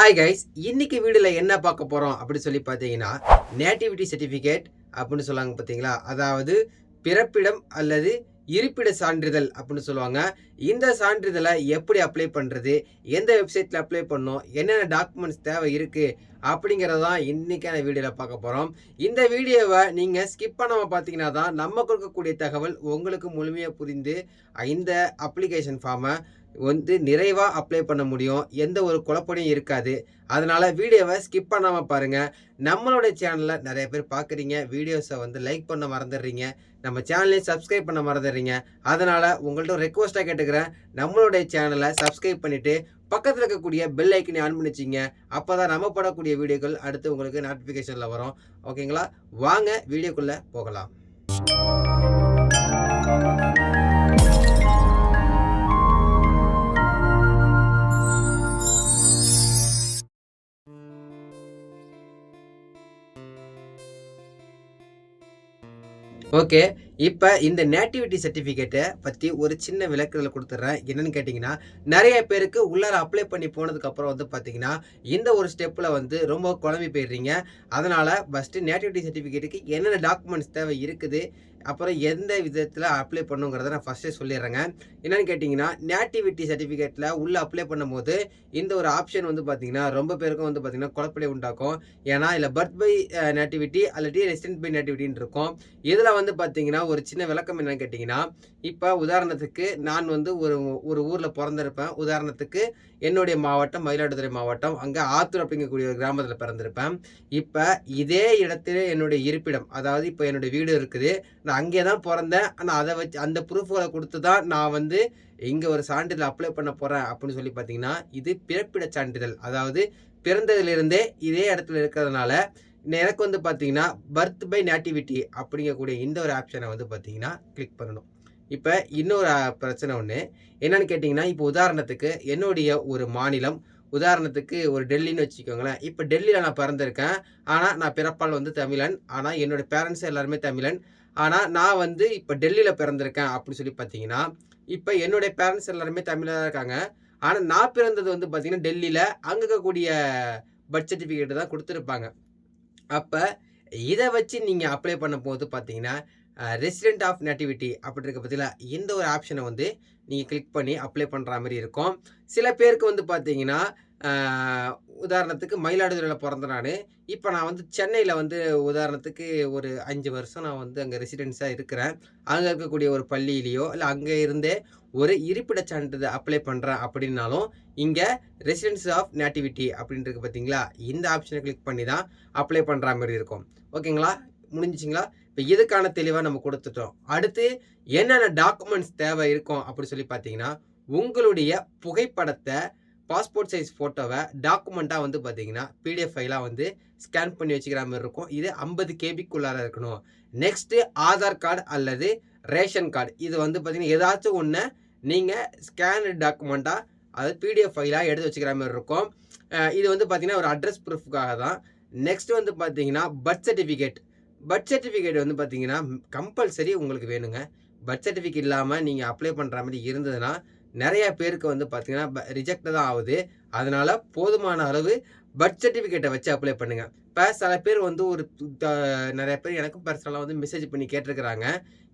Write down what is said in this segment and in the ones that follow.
Hi guys இன்னைக்கு வீடியோவில் என்ன பார்க்க போகிறோம் அப்படின்னு சொல்லி பார்த்தீங்கன்னா நேட்டிவிட்டி சர்டிஃபிகேட் அப்படின்னு சொல்லுவாங்க பார்த்தீங்களா? அதாவது பிறப்பிடம் அல்லது இருப்பிட சான்றிதழ் அப்படின்னு சொல்லுவாங்க. இந்த சான்றிதழை எப்படி அப்ளை பண்ணுறது எந்த வெப்சைட்டில் அப்ளை பண்ணணும் என்னென்ன டாக்குமெண்ட்ஸ் தேவை இருக்குது அப்படிங்கிறதான் இன்னைக்கான வீடியோவில் பார்க்க போகிறோம் இந்த வீடியோவை நீங்கள் ஸ்கிப் பண்ணாமல் பார்த்தீங்கன்னா தான் நம்ம கொடுக்கக்கூடிய தகவல் உங்களுக்கு முழுமையாக புரிந்து இந்த அப்ளிகேஷன் ஃபார்மை வந்து நிறைவாக அப்ளை பண்ண முடியும். எந்த ஒரு குழப்பனையும் இருக்காது. அதனால் வீடியோவை ஸ்கிப் பண்ணாமல் பாருங்கள் நம்மளுடைய சேனலில் நிறைய பேர் பார்க்குறீங்க வீடியோஸை வந்து லைக் பண்ண மறந்துடுறீங்க. நம்ம சேனலையும் சப்ஸ்கிரைப் பண்ண மறந்துடுறீங்க. அதனால் உங்கள்கிட்ட ரெக்வஸ்ட்டாக கேட்டுக்கிறேன். நம்மளுடைய சேனலை சப்ஸ்கிரைப் பண்ணிவிட்டு பக்கத்தில் இருக்கக்கூடிய பெல் ஐக்கனை ஆன் பண்ணிச்சிங்க. அப்போ தான் நம்ம போடக்கூடிய வீடியோக்கள் அடுத்து உங்களுக்கு நோட்டிஃபிகேஷனில் வரும். ஓகேங்களா வாங்க வீடியோக்குள்ளே போகலாம். ஓகே இப்போ இந்த நேட்டிவிட்டி சர்டிஃபிகேட்டை பற்றி ஒரு சின்ன விளக்கத்தில் கொடுத்துட்றேன் என்னென்னு கேட்டிங்கன்னா நிறைய பேருக்கு உள்ளார அப்ளை பண்ணி போனதுக்கப்புறம் வந்து பார்த்தீங்கன்னா இந்த ஒரு ஸ்டெப்பில் வந்து ரொம்ப குழம்பி போயிடுறீங்க. அதனால் ஃபஸ்ட்டு நேட்டிவிட்டி சர்டிஃபிகேட்டுக்கு என்னென்ன டாக்குமெண்ட்ஸ் தேவை இருக்குது அப்புறம் எந்த விதத்தில் அப்ளை பண்ணுங்கிறத நான் ஃபஸ்ட்டே சொல்லிடுறேங்க. என்னென்னு கேட்டிங்கன்னா நேட்டிவிட்டி சர்டிஃபிகேட்டில் உள்ளே அப்ளை பண்ணும்போது இந்த ஒரு ஆப்ஷன் வந்து பார்த்திங்கன்னா ரொம்ப பேருக்கும் வந்து பார்த்தீங்கன்னா குழப்படி உண்டாக்கும். ஏன்னா இல்லை பர்த் பை நேட்டிவிட்டி அல்லாட்டி ரெசிடென்ட் பை நேட்டிவிட்டின்னு இருக்கும். இதில் வந்து பார்த்தீங்கன்னா ஒரு சின்ன விளக்கம் என்னென்னு கேட்டிங்கன்னா இப்போ உதாரணத்துக்கு நான் வந்து ஒரு ஒரு ஊரில் பிறந்திருப்பேன். உதாரணத்துக்கு என்னுடைய மாவட்டம் மயிலாடுதுறை மாவட்டம். அங்கே ஆத்தூர் அப்படிங்கக்கூடிய ஒரு கிராமத்தில் பிறந்திருப்பேன். இப்போ இதே இடத்துல என்னுடைய இருப்பிடம் அதாவது இப்போ என்னுடைய வீடு இருக்குது. நான் அங்கே தான் பிறந்தேன். ஆனால் அதை வச்சு அந்த ப்ரூஃப்களை கொடுத்து தான் நான் வந்து இங்கே ஒரு சான்றிதழ் அப்ளை பண்ண போகிறேன் அப்படின்னு சொல்லி பார்த்தீங்கன்னா இது பிறப்பிட சான்றிதழ். அதாவது பிறந்ததுலேருந்தே இதே இடத்துல இருக்கிறதுனால எனக்கு வந்து பார்த்தீங்கன்னா பர்த் பை நேட்டிவிட்டி அப்படிங்கக்கூடிய இந்த ஒரு ஆப்ஷனை வந்து பார்த்தீங்கன்னா கிளிக் பண்ணணும். இப்போ இன்னொரு பிரச்சனை ஒன்று என்னன்னு கேட்டிங்கன்னா இப்போ உதாரணத்துக்கு என்னுடைய ஒரு மாநிலம். உதாரணத்துக்கு ஒரு டெல்லின்னு வச்சுக்கோங்களேன். இப்போ டெல்லியில் நான் பிறந்திருக்கேன். ஆனால் நான் பிறப்பால் வந்து தமிழன். ஆனால் என்னோடய பேரண்ட்ஸ் எல்லாருமே தமிழன். ஆனால் நான் வந்து இப்போ டெல்லியில் பிறந்திருக்கேன் அப்படின்னு சொல்லி பார்த்தீங்கன்னா இப்போ என்னுடைய பேரண்ட்ஸ் எல்லாருமே தமிழாக இருக்காங்க. ஆனால் நான் பிறந்தது வந்து பார்த்திங்கன்னா டெல்லியில் அங்கே இருக்கக்கூடிய பர்த் சர்டிஃபிகேட்டு தான் கொடுத்துருப்பாங்க. அப்போ இதை வச்சு நீங்கள் அப்ளை பண்ண போது பார்த்தீங்கன்னா ரெசிடென்ட் ஆஃப் நேட்டிவிட்டி அப்படி இருக்க பற்றியில் இந்த ஒரு ஆப்ஷனை வந்து நீங்கள் கிளிக் பண்ணி அப்ளை பண்ணுற மாதிரி இருக்கும். சில பேருக்கு வந்து பார்த்தீங்கன்னா உதாரணத்துக்கு மயிலாடுதுறையில் பிறந்த நான். இப்போ நான் வந்து சென்னையில் வந்து உதாரணத்துக்கு ஒரு அஞ்சு வருஷம் நான் வந்து அங்கே ரெசிடென்ஸாக இருக்கிறேன். அங்கே இருக்கக்கூடிய ஒரு பள்ளியிலையோ இல்லை அங்கே இருந்தே ஒரு இருப்பிட சான்றிதழ் அப்ளை பண்ணுறேன் அப்படின்னாலும் இங்கே ரெசிடென்ஸ் ஆஃப் நேட்டிவிட்டி அப்படின்றது பார்த்தீங்களா இந்த ஆப்ஷனை கிளிக் பண்ணி தான் அப்ளை பண்ணுற மாதிரி இருக்கும். ஓகேங்களா? முடிஞ்சிச்சிங்களா? இப்போ இதுக்கான தெளிவாக நம்ம கொடுத்துட்டோம். அடுத்து என்னென்ன டாக்குமெண்ட்ஸ் தேவை இருக்கும் அப்படின்னு சொல்லி பார்த்தீங்கன்னா உங்களுடைய புகைப்படத்தை பாஸ்போர்ட் சைஸ் ஃபோட்டோவை டாக்குமெண்ட்டாக வந்து பார்த்தீங்கன்னா பிடிஎஃப் ஃபைலாக வந்து ஸ்கேன் பண்ணி வச்சுக்கிற மாதிரி இருக்கும். இது ஐம்பது கேபிக்குள்ளார இருக்கணும். நெக்ஸ்ட்டு ஆதார் கார்டு அல்லது ரேஷன் கார்டு. இது வந்து பார்த்தீங்கன்னா ஏதாச்சும் ஒன்று நீங்கள் ஸ்கேனு டாக்குமெண்ட்டாக அது பிடிஎஃப் ஃபைலாக எடுத்து வச்சுக்கிற மாதிரி இருக்கும். இது வந்து பார்த்தீங்கன்னா ஒரு அட்ரஸ் ப்ரூஃப்காக தான். நெக்ஸ்ட் வந்து பார்த்தீங்கன்னா பர்த் சர்டிஃபிகேட் பர்த் சர்டிஃபிகேட் வந்து பார்த்தீங்கன்னா கம்பல்சரி உங்களுக்கு வேணுங்க. பர்த் சர்டிஃபிகேட் இல்லாமல் நீங்கள் அப்ளை பண்ணுற மாதிரி இருந்ததுன்னா நிறையா பேருக்கு வந்து பார்த்தீங்கன்னா ரிஜெக்ட் தான் ஆகுது. அதனால் போதுமான அளவு பர்த் சர்டிஃபிகேட்டை வச்சு அப்ளை பண்ணுங்கள் இப்போ சில பேர் வந்து ஒரு நிறைய பேர் எனக்கும் பர்சனலாக வந்து மெசேஜ் பண்ணி கேட்டிருக்கிறாங்க.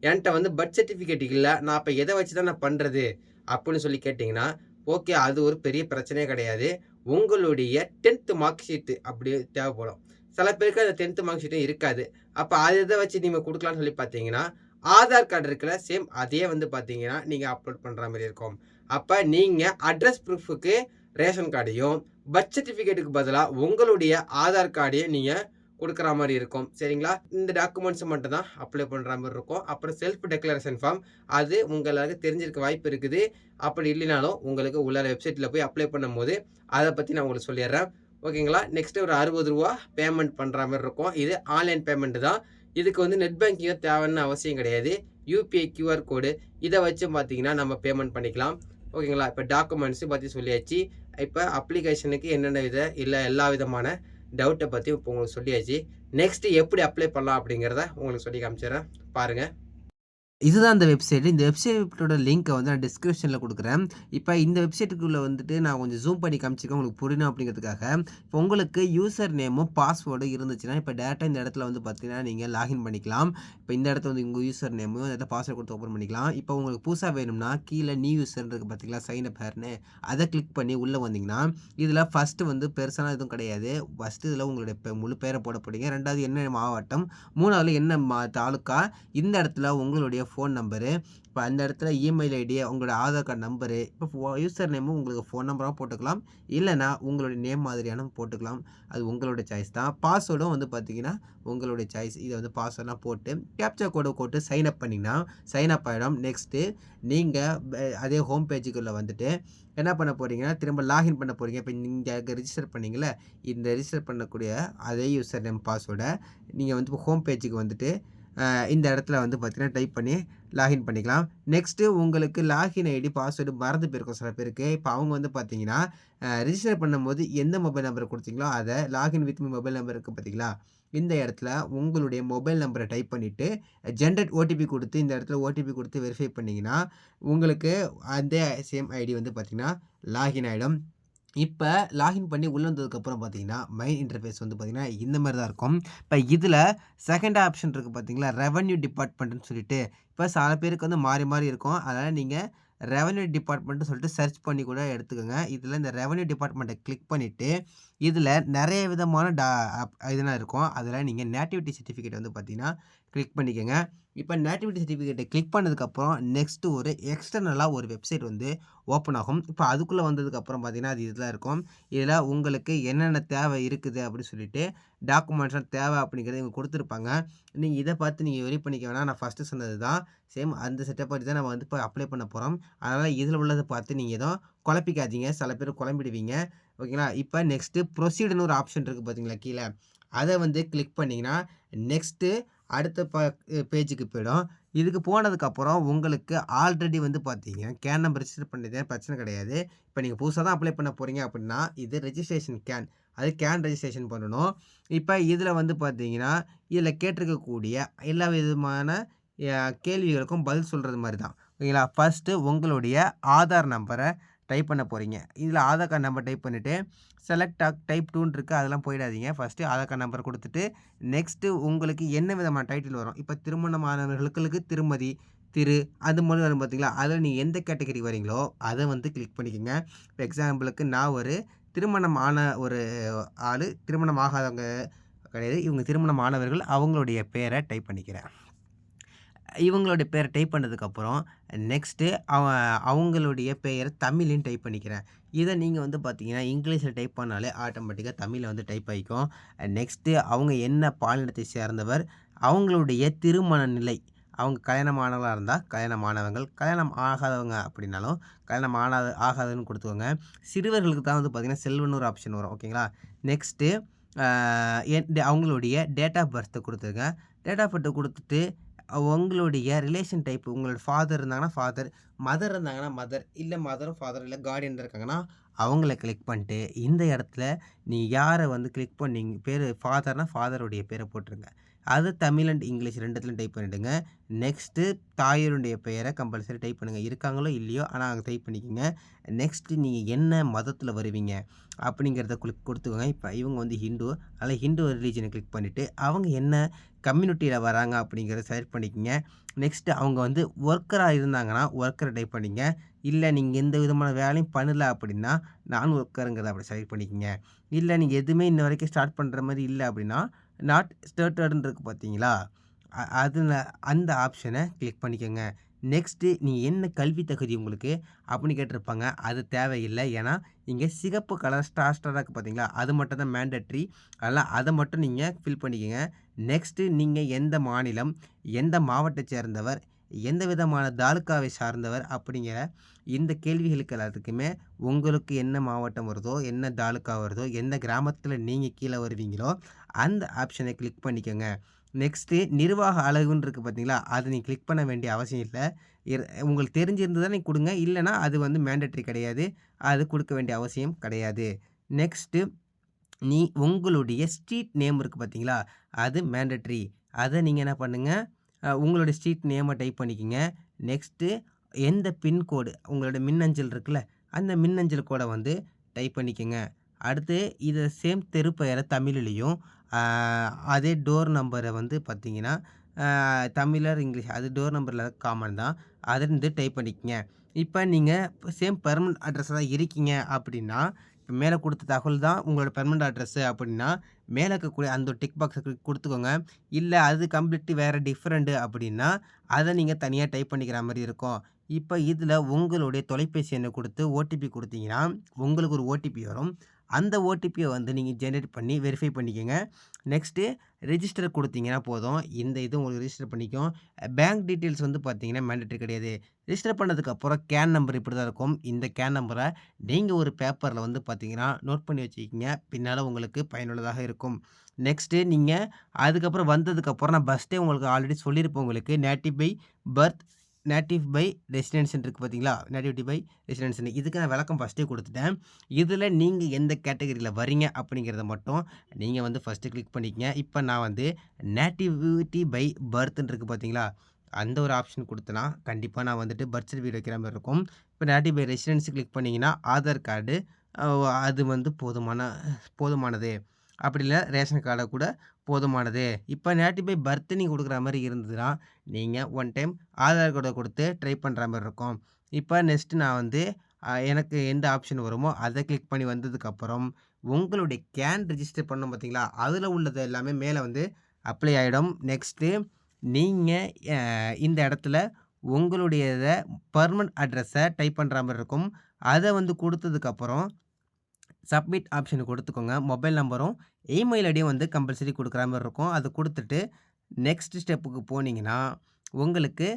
என்கிட்ட வந்து பர்த் சர்டிஃபிகேட் இல்லை நான் இப்போ எதை வச்சு தான் நான் பண்ணுறது அப்படின்னு சொல்லி கேட்டிங்கன்னா ஓகே அது ஒரு பெரிய பிரச்சனையே கிடையாது. உங்களுடைய டென்த்து மார்க் ஷீட்டு அப்படி தேவைப்படும். சில பேருக்கு அந்த டென்த்து மார்க் ஷீட்டும் இருக்காது. அப்போ அதை இதை வச்சு நீங்கள் கொடுக்கலான்னு சொல்லி பார்த்தீங்கன்னா ஆதார் கார்டு இருக்கிற சேம் அதே வந்து பார்த்தீங்கன்னா நீங்கள் அப்லோட் பண்ணுற மாதிரி இருக்கும். அப்போ நீங்கள் அட்ரஸ் ப்ரூஃபுக்கு ரேஷன் கார்டையும் பர்த் சர்டிஃபிகேட்டுக்கு பதிலாக உங்களுடைய ஆதார் கார்டையும் நீங்கள் கொடுக்குற மாதிரி இருக்கும். சரிங்களா? இந்த டாக்குமெண்ட்ஸ் மட்டும் தான் அப்ளை பண்ணுற மாதிரி இருக்கும். அப்புறம் செல்ஃப் டெக்ளரேஷன் ஃபார்ம் அது உங்களுக்கு தெரிஞ்சிருக்க வாய்ப்பு இருக்குது. அப்படி இல்லைனாலும் உங்களுக்கு உள்ளார வெப்சைட்டில் போய் அப்ளை பண்ணும்போது அதை பற்றி நான் உங்களுக்கு சொல்லிடுறேன். ஓகேங்களா? நெக்ஸ்ட்டு ஒரு அறுபது ரூபா பேமெண்ட் பண்ணுற மாதிரி இருக்கும். இது ஆன்லைன் பேமெண்ட் தான். இதுக்கு வந்து நெட் பேங்கிங் தேவைன்னு அவசியம் கிடையாது. யூபிஐ கியூஆர் கோடு இதை வச்சு பார்த்தீங்கன்னா நம்ம பேமெண்ட் பண்ணிக்கலாம். ஓகேங்களா? இப்போ டாக்குமெண்ட்ஸு பற்றி சொல்லியாச்சு. இப்போ அப்ளிகேஷனுக்கு என்னென்ன வித இல்லை எல்லா விதமான டவுட்டை பற்றி இப்போ உங்களுக்கு சொல்லியாச்சு. நெக்ஸ்ட்டு எப்படி அப்ளை பண்ணலாம் அப்படிங்கிறத உங்களுக்கு சொல்லி காமிச்சிடுறேன். பாருங்கள் இதுதான் அந்த வெப்சைட். இந்த வெப்சைட்டோட லிங்க்கை வந்து நான் டிஸ்கிரிப்ஷனில் கொடுக்குறேன் இப்போ இந்த வெப்சைட்டுக்குள்ளே வந்துட்டு நான் கொஞ்சம் ஜூம் பண்ணி காமிச்சிருக்கேன். உங்களுக்கு புரியணும் அப்படிங்கிறதுக்காக. இப்போ உங்களுக்கு யூசர் நேமும், பாஸ்வேர்டும் இருந்துச்சுன்னா, இப்போ டேரெக்டாக இந்த இடத்துல வந்து பார்த்தீங்கன்னா, நீங்கள் லாகின் பண்ணிக்கலாம். இப்போ இந்த இடத்துல வந்து உங்கள் யூசர் நேமு, இந்த இடத்துல பாஸ்வேர்டு கொடுத்து ஓப்பன் பண்ணிக்கலாம். இப்போ உங்களுக்கு புதுசாக வேணும்னா, கீழே நியூ யூசர்ன்னு பார்த்திங்களா பார்த்தீங்களா? சைன் அப் ஹேர்னு அதை கிளிக் பண்ணி உள்ளே வந்தீங்கன்னா, இதில் ஃபஸ்ட்டு வந்து பெருசாக எதுவும் கிடையாது. ஃபர்ஸ்ட்டு இதில் உங்களுடைய முழு பேரை போட போகிறீங்க ரெண்டாவது என்ன மாவட்டம், மூணாவது என்ன மா தாலுக்கா, இந்த இடத்துல உங்களுடைய ஃபோன் நம்பரு, இப்போ அந்த இடத்துல இமெயில் ஐடி, உங்களோட ஆதார் கார்டு நம்பரு, இப்போ யூசர் நேமும் உங்களுக்கு ஃபோன் நம்பராக போட்டுக்கலாம். இல்லைனா உங்களுடைய நேம் மாதிரியான போட்டுக்கலாம். அது உங்களோட சாய்ஸ் தான். பாஸ்வேர்டும் வந்து பார்த்தீங்கன்னா, உங்களுடைய சாய்ஸ். இதை வந்து பாஸ்வேர்டெலாம் போட்டு, கேப்ச்சா கோட போட்டு சைன் அப் பண்ணிங்கன்னா சைன் அப் ஆகிடும் நெக்ஸ்ட்டு நீங்கள் அதே ஹோம் பேஜுக்குள்ளே வந்துட்டு, என்ன பண்ண போகிறீங்கன்னா திரும்ப லாகின் பண்ண போகிறீங்க இப்போ நீங்கள் அங்க ரிஜிஸ்டர் பண்ணீங்கல்ல, இந்த ரிஜிஸ்டர் பண்ணக்கூடிய அதே யூசர் நேம், பாஸ்வேர்டை நீங்கள் வந்து ஹோம் பேஜுக்கு வந்துட்டு, இந்த இடத்துல வந்து பார்த்தீங்கன்னா, டைப் பண்ணி லாகின் பண்ணிக்கலாம். நெக்ஸ்ட்டு உங்களுக்கு லாகின் ஐடி, பாஸ்வேர்டு மறந்து போயிருக்கும் சில பேருக்கு. இப்போ அவங்க வந்து பார்த்தீங்கன்னா, ரிஜிஸ்டர் பண்ணும்போது எந்த மொபைல் நம்பர் கொடுத்தீங்களோ அதை லாகின் வித் மொபைல் நம்பர் இருக்குது பார்த்தீங்களா? இந்த இடத்துல உங்களுடைய மொபைல் நம்பரை டைப் பண்ணிவிட்டு ஜென்ரேட் ஓடிபி கொடுத்து இந்த இடத்துல ஓடிபி கொடுத்து வெரிஃபை பண்ணீங்கன்னா, உங்களுக்கு அதே சேம் ஐடி வந்து பார்த்திங்கன்னா லாகின் ஆகிடும் இப்போ லாகின் பண்ணி உள்ளே வந்ததுக்கப்புறம் பார்த்தீங்கன்னா, மெயின் இன்டர்ஃபேஸ் வந்து பார்த்திங்கன்னா இந்த மாதிரி தான் இருக்கும். இப்போ இதில் செகண்ட் ஆப்ஷன் இருக்குது பார்த்தீங்களா? ரெவன்யூ டிபார்ட்மெண்ட்ன்னு சொல்லிட்டு, இப்போ சில பேருக்கு வந்து மாறி மாறி இருக்கும். அதனால் நீங்கள் ரெவன்யூ டிபார்ட்மெண்ட்டு சொல்லிட்டு சர்ச் பண்ணி கூட எடுத்துக்கங்க. இதில் இந்த ரெவன்யூ டிபார்ட்மெண்ட்டை கிளிக் பண்ணிட்டு, இதில் நிறைய விதமான டா இதெல்லாம் இருக்கும். அதில் நீங்கள் நேட்டிவிட்டி சர்டிஃபிகேட் வந்து பார்த்திங்கன்னா கிளிக் பண்ணிக்கோங்க இப்போ நேட்டிவிட்டி சர்டிஃபிகேட்டை கிளிக் பண்ணதுக்கப்புறம், நெக்ஸ்ட்டு ஒரு எக்ஸ்டர்னலாக ஒரு வெப்சைட் வந்து ஓப்பன் ஆகும். இப்போ அதுக்குள்ளே வந்ததுக்கப்புறம் பார்த்தீங்கன்னா, அது இதில் இருக்கும். இதில் உங்களுக்கு என்னென்ன தேவை இருக்குது அப்படின்னு சொல்லிட்டு, டாக்குமெண்ட்ஸ்லாம் தேவை அப்படிங்கிறத இவங்க கொடுத்துருப்பாங்க நீங்கள் இதை பார்த்து நீங்கள் வெரி பண்ணிக்க வேணாம். நான் ஃபர்ஸ்ட்டு சொன்னது தான். சேம் அந்த செட்டப் பற்றி தான் நம்ம வந்து இப்போ அப்ளை பண்ண போகிறோம் அதனால் இதில் உள்ளதை பார்த்து நீங்கள் எதுவும் குழப்பிக்காதீங்க. சில பேர் குழம்பிடுவீங்க. ஓகேங்களா? இப்போ நெக்ஸ்ட்டு ப்ரொசீடுன்னு ஒரு ஆப்ஷன் இருக்குது பார்த்தீங்களா கீழே அதை வந்து கிளிக் பண்ணிங்கன்னா நெக்ஸ்ட்டு அடுத்த ப பேஜுக்கு போயிடும். இதுக்கு போனதுக்கப்புறம் உங்களுக்கு ஆல்ரெடி வந்து பார்த்தீங்கன்னா, கேன் நம்பர் ரிஜிஸ்டர் பண்ணிட்டீங்கன்னா பிரச்சனை கிடையாது. இப்போ நீங்கள் புதுசாக தான் அப்ளை பண்ண போகிறீங்க அப்படின்னா, இது ரெஜிஸ்ட்ரேஷன் கேன். அது கேன் ரெஜிஸ்ட்ரேஷன் பண்ணணும். இப்போ இதில் வந்து பார்த்தீங்கன்னா, இதில் கேட்டிருக்கக்கூடிய எல்லா விதமான கேள்விகளுக்கும் பதில் சொல்கிறது மாதிரி தான். ஓகேங்களா? ஃபர்ஸ்ட்டு உங்களுடைய ஆதார் நம்பரை டைப் பண்ண போகிறீங்க இதில் ஆதார் கார்டு நம்பர் டைப் பண்ணிவிட்டு செலக்ட் ஆக் டைப் டூன் இருக்குது அதெல்லாம் போயிடாதீங்க. ஃபர்ஸ்ட்டு ஆதார் கார்டு நம்பர் கொடுத்துட்டு நெக்ஸ்ட்டு உங்களுக்கு என்ன விதமான டைட்டில் வரும். இப்போ திருமணமானவர்களுக்கு திருமதி, திரு அது மூலம் வரும் பார்த்தீங்களா? அதில் நீங்கள் எந்த கேட்டகரி வரீங்களோ, அதை வந்து கிளிக் பண்ணிக்கங்க. இப்போ எக்ஸாம்பிளுக்கு நான் ஒரு திருமணம் ஆன ஒரு ஆள் திருமணம் ஆகாதவங்க கிடையாது. இவங்க திருமணம் ஆனவர்கள். அவங்களுடைய பேரை டைப் பண்ணிக்கிறேன். இவங்களுடைய பேரை டைப் பண்ணதுக்கப்புறம், நெக்ஸ்ட்டு அவ அவங்களுடைய பெயர் தமிழ்லயும் டைப் பண்ணிக்கிறேன். இதை நீங்கள் வந்து பார்த்தீங்கன்னா, இங்கிலீஷில் டைப் பண்ணாலே ஆட்டோமேட்டிக்காக தமிழில் வந்து டைப் ஆகிக்கும் நெக்ஸ்ட்டு அவங்க என்ன பாலினத்தை சேர்ந்தவர், அவங்களுடைய திருமண நிலை. அவங்க கல்யாணமானவங்களாக இருந்தால் கல்யாணமானவங்கள் கல்யாணம் கல்யாணம் ஆகாதவங்க அப்படின்னாலும், கல்யாணம் ஆனாத ஆகாதுன்னு கொடுத்துக்கோங்க சிறுவர்களுக்கு தான் வந்து பார்த்திங்கன்னா செல்வன் ஒரு ஆப்ஷன் வரும். ஓகேங்களா? நெக்ஸ்ட்டு என் அவங்களுடைய டேட் ஆஃப் பர்த்தை கொடுத்துருங்க டேட் ஆஃப் பர்த்தை கொடுத்துட்டு உங்களுடைய ரிலேஷன் டைப் உங்களோட ஃபாதர் இருந்தாங்கன்னா ஃபாதர், மதர் இருந்தாங்கன்னா மதர், இல்லை மதரும் ஃபாதர் இல்லை கார்டியன் இருக்காங்கன்னா, அவங்கள கிளிக் பண்ணிட்டு, இந்த இடத்துல நீ யாரை வந்து கிளிக் பண்ணீங்க பேர் ஃபாதர்னா ஃபாதருடைய பேரை போட்டுருங்க. அது தமிழ் அண்ட் இங்கிலீஷ் ரெண்டுத்துலையும் டைப் பண்ணிவிடுங்க நெக்ஸ்ட்டு தாயருடைய பெயரை கம்பல்சரி டைப் பண்ணுங்கள் இருக்காங்களோ இல்லையோ, ஆனால் அங்கே டைப் பண்ணிக்கங்க. நெக்ஸ்ட்டு நீங்கள் என்ன மதத்தில் வருவீங்க அப்படிங்கிறத கிளிக் கொடுத்துக்கோங்க. இப்போ இவங்க வந்து ஹிந்து. அதில் ஹிந்து ரிலீஜனை கிளிக் பண்ணிவிட்டு அவங்க என்ன கம்யூனிட்டியில் வராங்க அப்படிங்கிறத செலக்ட் பண்ணிக்கோங்க. நெக்ஸ்ட்டு அவங்க வந்து ஒர்க்கராக இருந்தாங்கன்னா, ஒர்க்கரை டைப் பண்ணிங்க இல்லை நீங்கள் எந்த விதமான வேலையும் பண்ணல அப்படின்னா, நான் ஒர்க்கருங்கிறத அப்படி செலக்ட் பண்ணிக்கோங்க. இல்லை நீங்கள் எதுவுமே இன்ன வரைக்கும் ஸ்டார்ட் பண்ணுற மாதிரி இல்லை அப்படின்னா, நாட் ஸ்டார்ட்டட்ன்னு இருக்குது பார்த்தீங்களா? அதில் அந்த ஆப்ஷனை கிளிக் பண்ணிக்கோங்க நெக்ஸ்ட்டு நீங்கள் என்ன கல்வி தகுதி உங்களுக்கு அப்படின்னு கேட்டிருப்பாங்க. அது தேவையில்லை ஏன்னா, இங்கே சிகப்பு கலர் ஸ்டார் ஸ்டாராக இருக்கு பார்த்தீங்களா? அது மட்டும் தான் மேண்டட்ரி அதெல்லாம் அதை மட்டும் நீங்கள் ஃபில் பண்ணிக்கோங்க நெக்ஸ்ட்டு நீங்கள் எந்த மாநிலம், எந்த மாவட்டத்தை சேர்ந்தவர், எந்த விதமான தாலுக்காவை சார்ந்தவர் அப்படிங்கிற இந்த கேள்விகளுக்கு எல்லாத்துக்குமே உங்களுக்கு என்ன மாவட்டம் வருதோ, என்ன தாலுக்கா வருதோ, எந்த கிராமத்தில் நீங்கள் கீழே வருவீங்களோ, அந்த ஆப்ஷனை கிளிக் பண்ணிக்கோங்க நெக்ஸ்ட்டு நிர்வாக அலகுன்னு இருக்குது பார்த்தீங்களா? அதை நீங்கள் கிளிக் பண்ண வேண்டிய அவசியம் இல்லை இர் உங்களுக்கு தெரிஞ்சிருந்ததுனா நீங்க கொடுங்க இல்லைனா அது வந்து மேண்டட்ரி கிடையாது. அது கொடுக்க வேண்டிய அவசியம் கிடையாது. நெக்ஸ்ட்டு நீ உங்களுடைய ஸ்ட்ரீட் நேம் இருக்குது பார்த்தீங்களா? அது மேண்டட்ரி அதை நீங்கள் என்ன பண்ணுங்கள் உங்களுடைய ஸ்ட்ரீட் நேமை டைப் பண்ணிக்கங்க. நெக்ஸ்ட்டு எந்த பின்கோடு உங்களோட மின்னஞ்சல் இருக்குல்ல, அந்த மின்னஞ்சல் கோடை வந்து டைப் பண்ணிக்கோங்க அடுத்து இதை சேம் தெரு பெயரை தமிழ்லேயும் அதே டோர் நம்பரை வந்து பார்த்தீங்கன்னா, தமிழர் இங்கிலீஷ் அது டோர் நம்பரில் காமன் தான். அதை வந்து டைப் பண்ணிக்கோங்க இப்போ நீங்கள் சேம் பெர்மனன்ட் அட்ரஸ்ல தான் இருக்கீங்க அப்படின்னா, மேலே கொடுத்த தகவல் தான் உங்களோட பெர்மனன்ட் அட்ரஸ்ஸு அப்படின்னா, மேலே இருக்கக்கூடிய அந்த டிக் பாக்ஸ கொடுத்துக்கோங்க இல்லை அது கம்ப்ளீட்லி வேறு டிஃப்ரெண்ட்டு அப்படின்னா, அதை நீங்கள் தனியாக டைப் பண்ணிக்கிற மாதிரி இருக்கும். இப்போ இதில் உங்களுடைய தொலைபேசி எண்ணை கொடுத்து ஓடிபி கொடுத்தீங்கன்னா உங்களுக்கு ஒரு ஓடிபி வரும். அந்த ஓடிபியை வந்து நீங்கள் ஜென்ரேட் பண்ணி வெரிஃபை பண்ணிக்கோங்க நெக்ஸ்ட்டு ரிஜிஸ்டர் கொடுத்தீங்கன்னா போதும். இந்த இது உங்களுக்கு ரிஜிஸ்டர் பண்ணிக்கும். பேங்க் டீட்டெயில்ஸ் வந்து பார்த்தீங்கன்னா மேண்டேட்டரி கிடையாது. ரிஜிஸ்டர் பண்ணதுக்கப்புறம் கேன் நம்பர் இப்படி தான் இருக்கும். இந்த கேன் நம்பரை நீங்கள் ஒரு பேப்பரில் வந்து பார்த்தீங்கன்னா, நோட் பண்ணி வச்சுக்கிங்க பின்னால் உங்களுக்கு பயனுள்ளதாக இருக்கும். நெக்ஸ்ட்டு நீங்கள் அதுக்கப்புறம் வந்ததுக்கப்புறம் நான் ஃபர்ஸ்ட்டே உங்களுக்கு ஆல்ரெடி சொல்லியிருப்பேன் உங்களுக்கு. Native by birth, native by residence இருக்குது பார்த்தீங்களா? நேட்டிவிட்டி பை ரெசிடென்ஷன் இதுக்கு நான் விளக்கம் ஃபர்ஸ்ட்டே கொடுத்துட்டேன் இதில் நீங்கள் எந்த கேட்டகரியில் வரீங்க அப்படிங்கிறத மட்டும் நீங்கள் வந்து ஃபர்ஸ்ட்டு கிளிக் பண்ணிக்கங்க. இப்போ நான் வந்து நேட்டிவிட்டி பை பர்த்ன்னு இருக்குது பார்த்தீங்களா? அந்த ஒரு ஆப்ஷன் கொடுத்தனா கண்டிப்பாக நான் வந்துட்டு பர்த் சர்டிஃபிகேட் வைக்கிற மாதிரி இருக்கும். இப்போ நேட்டிவ் பை ரெசிடென்ஸ் கிளிக் பண்ணிங்கன்னா ஆதார் கார்டு அது வந்து போதுமான போதுமானது. அப்படி இல்லை ரேஷன் கார்டை கூட போதுமானது. இப்போ நேட்டிவ் பை பர்த் நீங்கள் கொடுக்குற மாதிரி இருந்ததுன்னா, நீங்கள் ஒன் டைம் ஆதார் கார்டை கொடுத்து ட்ரை பண்ணுற மாதிரி இருக்கும். இப்போ நெக்ஸ்ட்டு நான் வந்து எனக்கு எந்த ஆப்ஷன் வருமோ அதை கிளிக் பண்ணி வந்ததுக்கப்புறம், உங்களுடைய கேன் ரிஜிஸ்டர் பண்ணோம் பார்த்தீங்களா? அதில் உள்ளது எல்லாமே மேலே வந்து அப்ளை ஆகிடும் நெக்ஸ்ட்டு நீங்கள் இந்த இடத்துல உங்களுடையத பெர்மனன்ட் அட்ரஸை டைப் பண்ணுற மாதிரி இருக்கும். அதை வந்து கொடுத்ததுக்கப்புறம் சப்மிட் ஆப்ஷன் கொடுத்துக்கோங்க மொபைல் நம்பரும், இமெயில் ஐடியும் வந்து கம்பல்சரி கொடுக்குற மாதிரி இருக்கும். அது கொடுத்துட்டு நெக்ஸ்ட் ஸ்டெப்புக்கு போனீங்கன்னா, உங்களுக்கு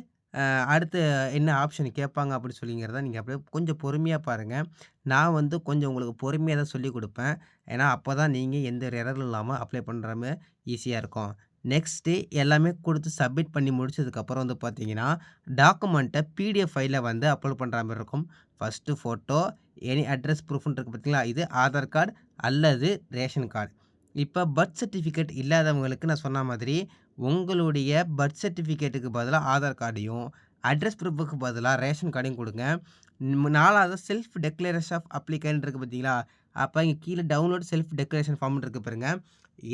அடுத்து என்ன ஆப்ஷன் கேட்பாங்க அப்படின்னு சொல்லிங்கிறத நீங்கள் அப்படியே கொஞ்சம் பொறுமையாக பாருங்கள் நான் வந்து கொஞ்சம் உங்களுக்கு பொறுமையாக தான் சொல்லிக் கொடுப்பேன் ஏன்னா, அப்போ தான் நீங்கள் எந்த ஒரு எரரும் அப்ளை பண்ற ஈஸியாக இருக்கும். நெக்ஸ்ட்டு எல்லாமே கொடுத்து சப்மிட் பண்ணி முடிச்சதுக்கப்புறம் வந்து பார்த்தீங்கன்னா, டாக்குமெண்ட்டை பிடிஎஃப் ஃபைலில் வந்து அப்லோட் பண்ணுற மாதிரி இருக்கும். ஃபஸ்ட்டு ஃபோட்டோ, எனி அட்ரஸ் ப்ரூஃப்னு இருக்குது பார்த்தீங்களா? இது ஆதார் கார்டு அல்லது ரேஷன் கார்டு. இப்போ பர்த் சர்டிஃபிகேட் இல்லாதவங்களுக்கு நான் சொன்ன மாதிரி, உங்களுடைய பர்த் சர்டிஃபிகேட்டுக்கு பதிலாக ஆதார் கார்டையும், அட்ரஸ் ப்ரூஃபுக்கு பதிலாக ரேஷன் கார்டையும் கொடுங்க நாலாவது செல்ஃப் டெக்ளரேஷன் ஆஃப் அப்ளிகன்ட் இருக்குது பார்த்தீங்களா? அப்போ இங்கே கீழே டவுன்லோட் செல்ஃப் டெக்ளரேஷன் ஃபார்ம் இருக்குது பாருங்க.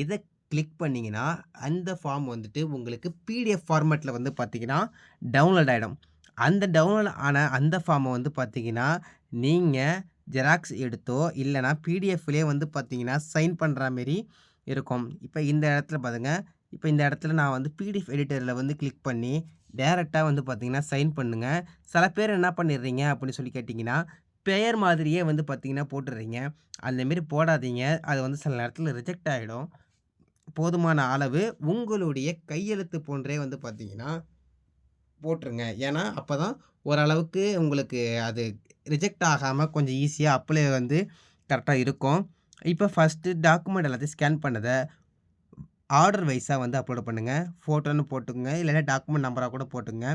இதை கிளிக் பண்ணிங்கன்னா அந்த ஃபார்ம் வந்துட்டு உங்களுக்கு பிடிஎஃப் ஃபார்மேட்டில் வந்து பார்த்தீங்கன்னா, டவுன்லோட் ஆகிடும் அந்த டவுன்லோட் ஆன அந்த ஃபார்மை வந்து பார்த்தீங்கன்னா, நீங்கள் ஜெராக்ஸ் எடுத்தோ, இல்லைனா பிடிஎஃப்லேயே வந்து பார்த்தீங்கன்னா, சைன் பண்ணுற மாரி இருக்கும். இப்போ இந்த இடத்துல பாருங்க. இப்போ இந்த இடத்துல நான் வந்து பிடிஎஃப் எடிட்டரில் வந்து கிளிக் பண்ணி, டேரெக்டாக வந்து பார்த்தீங்கன்னா, சைன் பண்ணுங்கள் சில பேர் என்ன பண்ணிடுறீங்க அப்படின்னு சொல்லி கேட்டிங்கன்னா பெயர் மாதிரியே வந்து பார்த்திங்கன்னா போட்டுடுறீங்க. அந்த மாரி போடாதீங்க. அது வந்து சில நேரத்தில் ரிஜெக்ட் ஆகிடும் போதுமான அளவு உங்களுடைய கையெழுத்து போன்றே வந்து பார்த்திங்கன்னா போட்டுருங்க. ஏன்னா, அப்போ தான் ஓரளவுக்கு உங்களுக்கு அது ரிஜெக்ட் ஆகாமல் கொஞ்சம் ஈஸியாக அப்ளை வந்து கரெக்டாக இருக்கும். இப்போ ஃபஸ்ட்டு டாக்குமெண்ட் எல்லாத்தையும் ஸ்கேன் பண்ணத ஆர்டர் வைஸாக வந்து அப்லோட் பண்ணுங்கள் ஃபோட்டோன்னு போட்டுக்கோங்க இல்லைன்னா டாக்குமெண்ட் நம்பராக கூட போட்டுங்க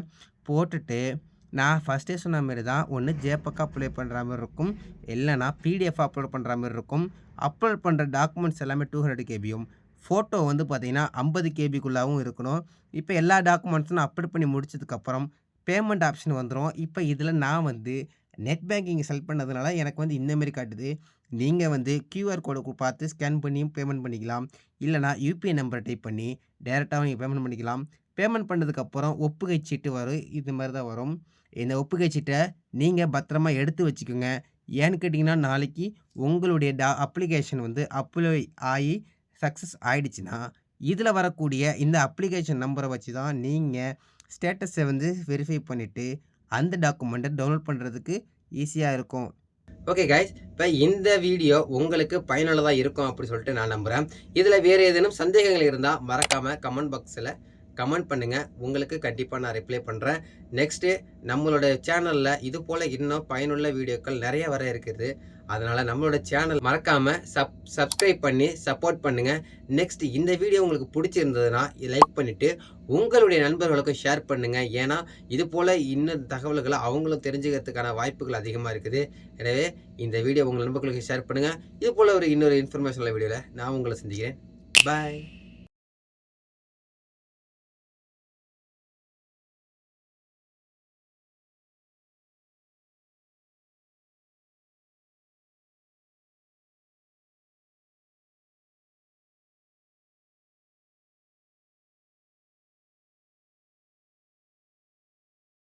போட்டுட்டு நான் ஃபஸ்ட்டே சொன்ன மாரி தான் ஒன்று ஜேபெக்கா அப்ளை பண்ணுற மாதிரி இருக்கும். இல்லைனா பிடிஎஃப் அப்லோட் பண்ணுற மாதிரி இருக்கும். அப்லோட் பண்ணுற டாக்குமெண்ட்ஸ் எல்லாமே 200 கேபியும், ஃபோட்டோ வந்து பார்த்தீங்கன்னா ஐம்பது கேபிக்குள்ளாகவும் இருக்கணும். இப்போ எல்லா டாக்குமெண்ட்ஸும் நான் அப்லோட் பண்ணி முடிச்சதுக்கப்புறம், பேமெண்ட் ஆப்ஷன் வந்துடும் இப்போ இதில் நான் வந்து நெட் பேங்கிங் செலக்ட் பண்ணதுனால எனக்கு வந்து இந்தமாரி காட்டுது. நீங்கள் வந்து கியூஆர் கோடு பார்த்து ஸ்கேன் பண்ணியும் பேமெண்ட் பண்ணிக்கலாம். இல்லைனா யூபிஐ நம்பர் டைப் பண்ணி டேரெக்டாக நீங்கள் பேமெண்ட் பண்ணிக்கலாம். பேமெண்ட் பண்ணதுக்கப்புறம் ஒப்புகை சீட்டு வரும். இது மாதிரி தான் வரும். இந்த ஒப்புகை சீட்டை நீங்கள் பத்திரமா எடுத்து வச்சுக்கோங்க. ஏன்னு கேட்டிங்கன்னா நாளைக்கு உங்களுடைய டா அப்ளிகேஷன் வந்து அப்ளை ஆகி சக்ஸஸ் ஆகிடுச்சின்னா இதில் வரக்கூடிய இந்த அப்ளிகேஷன் நம்பரை வச்சு தான் நீங்கள் ஸ்டேட்டஸை வந்து வெரிஃபை பண்ணிவிட்டு அந்த டாக்குமெண்ட்டை டவுன்லோட் பண்ணுறதுக்கு ஈஸியாக இருக்கும். ஓகே கைஸ் இப்போ இந்த வீடியோ உங்களுக்கு பயனுள்ளதாக இருக்கும் அப்படி சொல்லிட்டு நான் நம்புகிறேன் இதில் வேறு ஏதேனும் சந்தேகங்கள் இருந்தால் மறக்காமல் கமெண்ட் பாக்ஸில் கமெண்ட் பண்ணுங்கள் உங்களுக்கு கண்டிப்பாக நான் ரிப்ளை பண்ணுறேன் நெக்ஸ்ட்டு நம்மளோட சேனலில் இது போல் இன்னும் பயனுள்ள வீடியோக்கள் நிறைய வர இருக்குது. அதனால் நம்மளோட சேனல் மறக்காமல் சப் சப்ஸ்கிரைப் பண்ணி சப்போர்ட் பண்ணுங்கள் நெக்ஸ்ட் இந்த வீடியோ உங்களுக்கு பிடிச்சிருந்ததுன்னா லைக் பண்ணிவிட்டு உங்களுடைய நண்பர்களுக்கும் ஷேர் பண்ணுங்கள் ஏன்னா, இது போல் இன்னும் தகவல்களை அவங்களும் தெரிஞ்சுக்கிறதுக்கான வாய்ப்புகள் அதிகமாக இருக்குது. எனவே இந்த வீடியோ உங்கள் நண்பர்களுக்கு ஷேர் பண்ணுங்கள் இது போல் ஒரு இன்னொரு இன்ஃபர்மேஷன் வீடியோவில் நான் உங்களை சந்திக்கிறேன். பாய்.